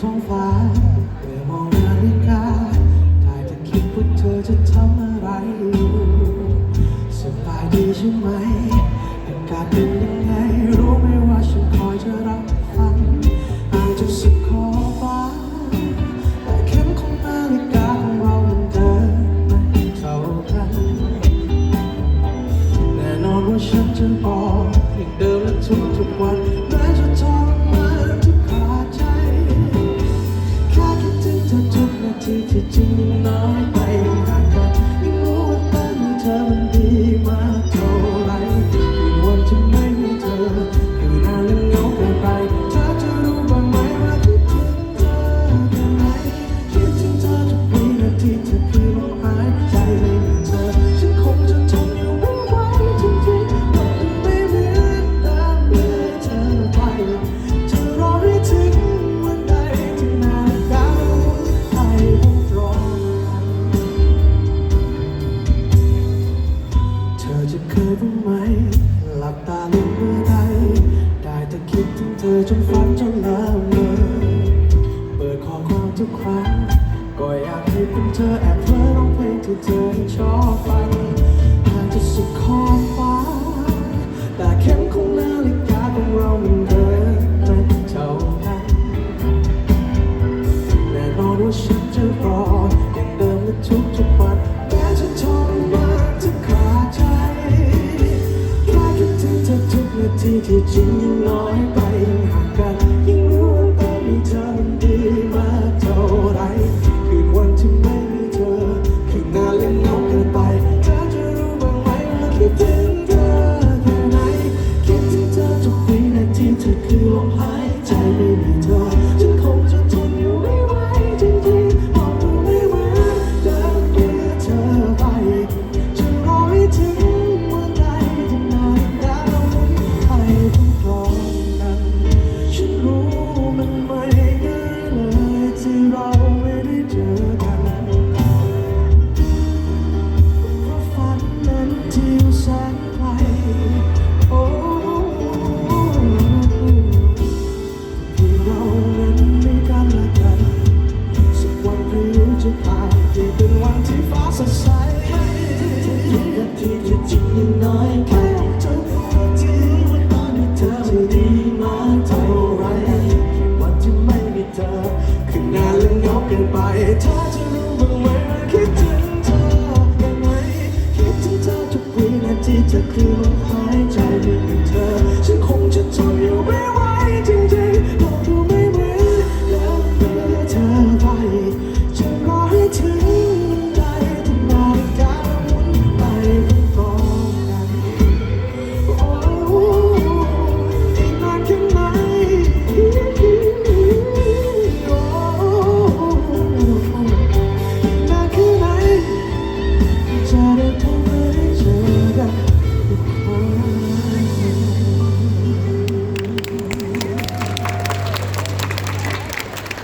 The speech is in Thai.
ท้องฟ้าเมื่อมองนาฬิกาได้แต่คิดว่าเธอจะทำอะไรอยู่สบายดีใช่ไหมอากาศเป็นยัง to do อจนฝันจนแล้วเมื่เปิดข้อความทุกครั้ง ก็อยากให้เป็นเธอแอบเพ้อร้องเพลงที่เธอชอบฟังหากจะกสุดขอบฟ้า แต่เข็มของนาฬิกาของเรามันเดินไม่เท่ากันแน่นอนว่าฉันจะ ที่ที่จริงยังน้อยไปห่างกัน ปลี่นไปเธอจะรู้บ้างไหมว่าคิดถึงเธอยังไหมคิดถึงเธอทุกวินาทีจะคือลมหายใจที่เป็นเธอ ฉันคงจะทนอยู่ไม่ไหวจริงๆเราดูไม่เหมือนแล้วเธอไป